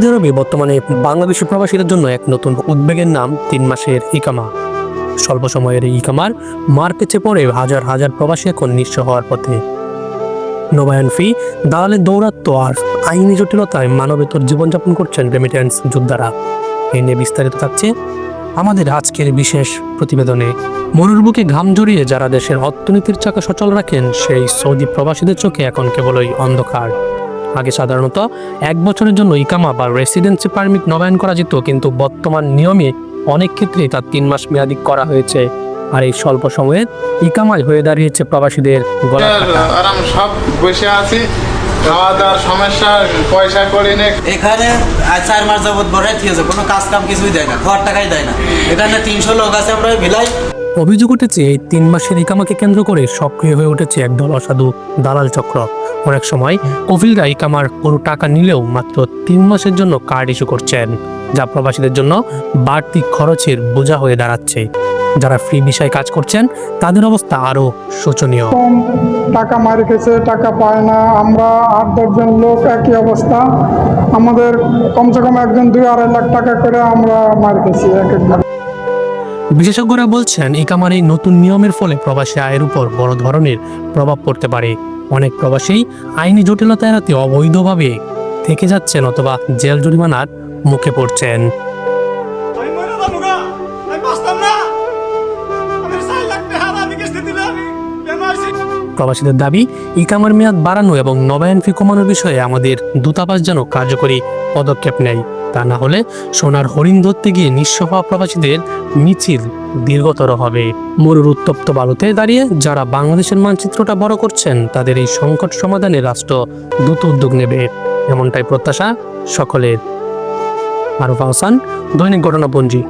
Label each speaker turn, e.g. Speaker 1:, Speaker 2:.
Speaker 1: Saudi আরবে বর্তমানে বাংলাদেশি প্রবাসীদের জন্য এক নতুন উদ্বেগের নাম তিন মাসের ইকামা। স্বল্প সময়ের ইকামার মার পেছে পড়ে হাজার হাজার প্রবাসী এখন নিঃস্ব হওয়ার পথে। নবায়ন ফি দালালের দৌরাত্ম আর আইনি জটিলতায় মানবেতর জীবনযাপন করছেন রেমিটেন্স যোদ্ধারা। এ নিয়ে বিস্তারিত থাকছে আমাদের আজকের বিশেষ প্রতিবেদনে। মরুর বুকে ঘাম জড়িয়ে যারা দেশের অর্থনীতির চাকা সচল রাখেন, সেই সৌদি প্রবাসীদের চোখে এখন কেবলই অন্ধকার। আগে সাধারণত এক বছরের জন্য ইকামা বা রেসিডেন্সি পারমিট নবায়ন করা যেত কিন্তু বর্তমান নিয়মে অনেক ক্ষেত্রেই তার তিন মাস মেয়াদি করা হয়েছে। আর এই স্বল্প সময়ে ইকামায় হয়ে দাঁড়িয়েছে প্রবাসীদের গলা
Speaker 2: আরাম সব বসে আছি। খাওয়া দাওয়ার সমস্যা পয়সা করি নে।
Speaker 3: এখানে চার মাস যাবত ভরাই দিয়েছে কোনো কাজ কাম কিছুই দেয় না খাওয়ার টাকাই দেয় না। এখানে তিনশো লোক আছে আমরা ভিলাই।
Speaker 1: অভিযোগ উঠেছে এই তিন মাসের ইকামাকে কেন্দ্র করে সক্রিয় হয়ে উঠেছে একদল অসাধু দালাল চক্র। অনেক সময় কফিলরা ইকামার কোনো টাকা নিলেও মাত্র তিন মাসের জন্য কার্ড ইস্যু করছেন যা প্রবাসীদের জন্য বাড়তি খরচের বোঝা হয়ে দাঁড়াচ্ছে। যারা ফ্রি বিষয়ে কাজ করছেন তাদের অবস্থা আরও শোচনীয়।
Speaker 4: টাকা মারি খেয়েছে টাকা পায় না আমরা আট দশজন লোক একই অবস্থা। আমাদের কমসে কম একজন দুই আড়াই লাখ টাকা করে আমরা মারি খেয়েছি এক
Speaker 1: বিশেষজ্ঞরা বলছেন ইকামার এই নতুন নিয়মের ফলে প্রবাসী আয়ের উপর বড় ধরনের প্রভাব পড়তে পারে। অনেক প্রবাসী আইনি জটিলতা এড়াতে অবৈধভাবে থেকে যাচ্ছেন অথবা জেল জরিমানার মুখে পড়ছেন। প্রবাসীদের দাবি, ইকামার মেয়াদ বাড়ানো এবং নবায়ন ফি কমানোর বিষয়ে আমাদের দূতাবাস যেন কার্যকরী পদক্ষেপ নেয়। তা না হলে সোনার হরিণ ধরতে গিয়ে নিঃস্ব হওয়া প্রবাসীদের মিছিল দীর্ঘতর হবে। মরুর উত্তপ্ত বালুতে দাঁড়িয়ে যারা বাংলাদেশের মানচিত্রটা বড় করছেন, তাদের এই সংকট সমাধানে রাষ্ট্র দ্রুত উদ্যোগ নেবে। এমনটাই প্রত্যাশা সকলের। আরফ আহসান দৈনিক ঘটনাপঞ্জি